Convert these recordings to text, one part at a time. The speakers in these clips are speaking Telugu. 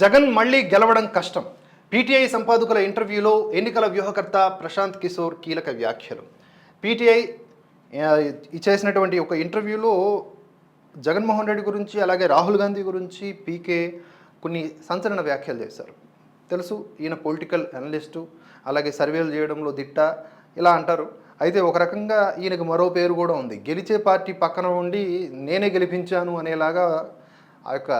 జగన్ మళ్ళీ గెలవడం కష్టం. పీటీఐ సంపాదకుల ఇంటర్వ్యూలో ఎన్నికల వ్యూహకర్త ప్రశాంత్ కిషోర్ కీలక వ్యాఖ్యలు. పీటీఐ చేసినటువంటి ఒక ఇంటర్వ్యూలో జగన్మోహన్ రెడ్డి గురించి అలాగే రాహుల్ గాంధీ గురించి పీకే కొన్ని సంచలన వ్యాఖ్యలు చేశారు. తెలుసు ఈయన పొలిటికల్ అనలిస్టు అలాగే సర్వేలు చేయడంలో దిట్ట ఇలా అంటారు. అయితే ఒక రకంగా ఈయనకు మరో పేరు కూడా ఉంది. గెలిచే పార్టీ పక్కన ఉండి నేనే గెలిపించాను అనేలాగా ఆ యొక్క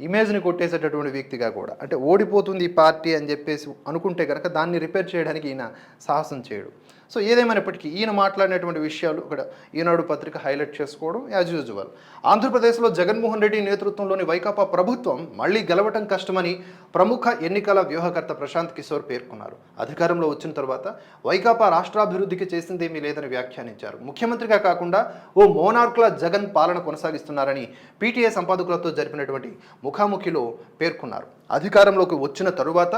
ఇమేజ్ని కొట్టేసేటటువంటి వ్యక్తిగా కూడా. అంటే ఓడిపోతుంది ఈ పార్టీ అని చెప్పేసి అనుకుంటే కనుక దాన్ని రిపేర్ చేయడానికి ఈయన సాహసం చేయడు. సో ఏదేమైనప్పటికీ ఈయన మాట్లాడినటువంటి విషయాలు ఇక్కడ ఈనాడు పత్రిక హైలైట్ చేసుకోవడం యాజ్ యూజువల్. ఆంధ్రప్రదేశ్లో జగన్మోహన్ రెడ్డి నేతృత్వంలోని వైకాపా ప్రభుత్వం మళ్ళీ గెలవటం కష్టమని ప్రముఖ ఎన్నికల వ్యూహకర్త ప్రశాంత్ కిషోర్ పేర్కొన్నారు. అధికారంలో వచ్చిన తర్వాత వైకాపా రాష్ట్రాభివృద్ధికి చేసిందేమీ లేదని వ్యాఖ్యానించారు. ముఖ్యమంత్రిగా కాకుండా ఓ మోనార్క్ల జగన్ పాలన కొనసాగిస్తున్నారని పీటీఏ సంపాదకులతో జరిపినటువంటి ముఖాముఖిలో పేర్కొన్నారు. అధికారంలోకి వచ్చిన తరువాత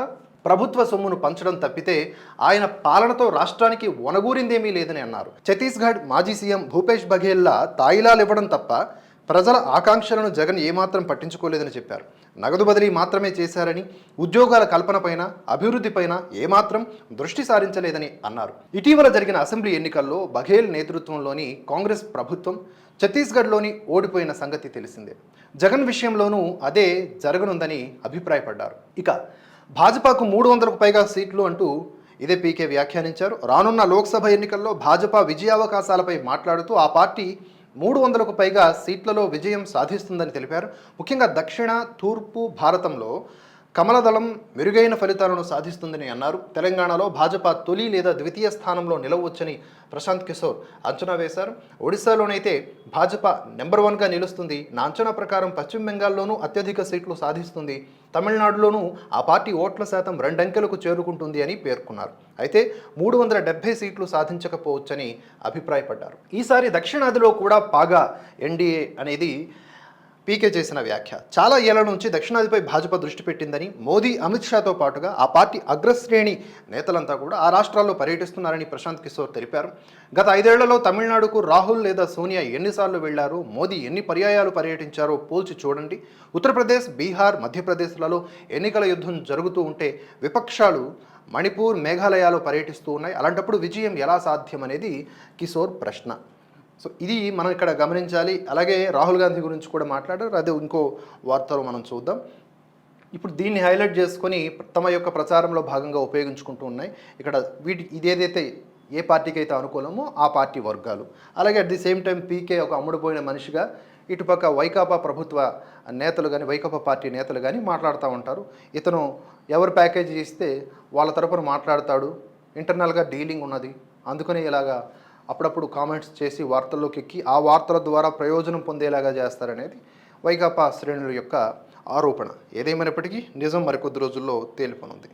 ప్రభుత్వ సొమ్మును పంచడం తప్పితే ఆయన పాలనతో రాష్ట్రానికి వనగూరిందేమీ లేదని అన్నారు. ఛత్తీస్గఢ్ మాజీ సీఎం భూపేష్ బఘేల్లా తాయిలాలు ఇవ్వడం తప్ప ప్రజల ఆకాంక్షలను జగన్ ఏమాత్రం పట్టించుకోలేదని చెప్పారు. నగదు బదిలీ మాత్రమే చేశారని ఉద్యోగాల కల్పనపైన అభివృద్ధిపైన ఏమాత్రం దృష్టి సారించలేదని అన్నారు. ఇటీవల జరిగిన అసెంబ్లీ ఎన్నికల్లో బఘేల్ నేతృత్వంలోని కాంగ్రెస్ ప్రభుత్వం ఛత్తీస్గఢ్లోని ఓడిపోయిన సంగతి తెలిసిందే. జగన్ విషయంలోనూ అదే జరగనుందని అభిప్రాయపడ్డారు. ఇక భాజపాకు మూడు వందలకు పైగా సీట్లు అంటూ ఇదే పీకే వ్యాఖ్యానించారు. రానున్న లోక్సభ ఎన్నికల్లో భాజపా విజయావకాశాలపై మాట్లాడుతూ ఆ పార్టీ మూడు వందలకు పైగా సీట్లలో విజయం సాధిస్తుందని తెలిపారు. ముఖ్యంగా దక్షిణ తూర్పు భారతంలో కమలదళం మెరుగైన ఫలితాలను సాధిస్తుందని అన్నారు. తెలంగాణలో భాజపా తొలి లేదా ద్వితీయ స్థానంలో నిలవచ్చని ప్రశాంత్ కిషోర్ అంచనా వేశారు. ఒడిశాలోనైతే భాజపా నెంబర్ వన్గా నిలుస్తుంది. నా అంచనా ప్రకారం పశ్చిమ బెంగాల్లోనూ అత్యధిక సీట్లు సాధిస్తుంది. తమిళనాడులోనూ ఆ పార్టీ ఓట్ల శాతం రెండంకెలకు చేరుకుంటుంది అని పేర్కొన్నారు. అయితే మూడు వందల డెబ్బై సీట్లు సాధించకపోవచ్చని అభిప్రాయపడ్డారు. ఈసారి దక్షిణాదిలో కూడా బాగా ఎన్డీఏ అనేది పీకే చేసిన వ్యాఖ్య. చాలా ఏళ్ళ నుంచి దక్షిణాదిపై భాజపా దృష్టి పెట్టిందని మోదీ అమిత్ షాతో పాటుగా ఆ పార్టీ అగ్రశ్రేణి నేతలంతా కూడా ఆ రాష్ట్రాల్లో పర్యటిస్తున్నారని ప్రశాంత్ కిషోర్ తెలిపారు. గత ఐదేళ్ళలో తమిళనాడుకు రాహుల్ లేదా సోనియా ఎన్నిసార్లు వెళ్ళారో? మోదీ ఎన్ని పర్యాయాలు పర్యటించారో పోల్చి చూడండి. ఉత్తరప్రదేశ్ బీహార్ మధ్యప్రదేశ్లలో ఎన్నికల యుద్ధం జరుగుతూ ఉంటే విపక్షాలు మణిపూర్ మేఘాలయాలో పర్యటిస్తూ ఉన్నాయి. అలాంటప్పుడు విజయం ఎలా సాధ్యం అనేది కిషోర్ ప్రశ్న. సో ఇది మనం ఇక్కడ గమనించాలి. అలాగే రాహుల్ గాంధీ గురించి కూడా మాట్లాడారు. అదే ఇంకో వార్తలో మనం చూద్దాం. ఇప్పుడు దీన్ని హైలైట్ చేసుకొని తమ యొక్క ప్రచారంలో భాగంగా ఉపయోగించుకుంటూ ఉన్నాయి. ఇక్కడ వీటి ఇదేదైతే ఏ పార్టీకి అయితే అనుకూలమో ఆ పార్టీ వర్గాలు. అలాగే at the same time PK ఒక అమ్ముడుపోయిన మనిషిగా ఇటుపక్క వైకాపా ప్రభుత్వ నేతలు కానీ వైకాపా పార్టీ నేతలు కానీ మాట్లాడుతూ ఉంటారు. ఇతను ఎవరు ప్యాకేజీ ఇస్తే వాళ్ళ తరపున మాట్లాడతాడు. ఇంటర్నల్గా డీలింగ్ ఉన్నది. అందుకని ఇలాగా అప్పుడప్పుడు కామెంట్స్ చేసి వార్తల్లోకి ఎక్కి ఆ వార్తల ద్వారా ప్రయోజనం పొందేలాగా చేస్తారనేది వైకాపా శ్రేణుల యొక్క ఆరోపణ. ఏదేమైనప్పటికీ నిజం మరికొద్ది రోజుల్లో తేలిపనుంది.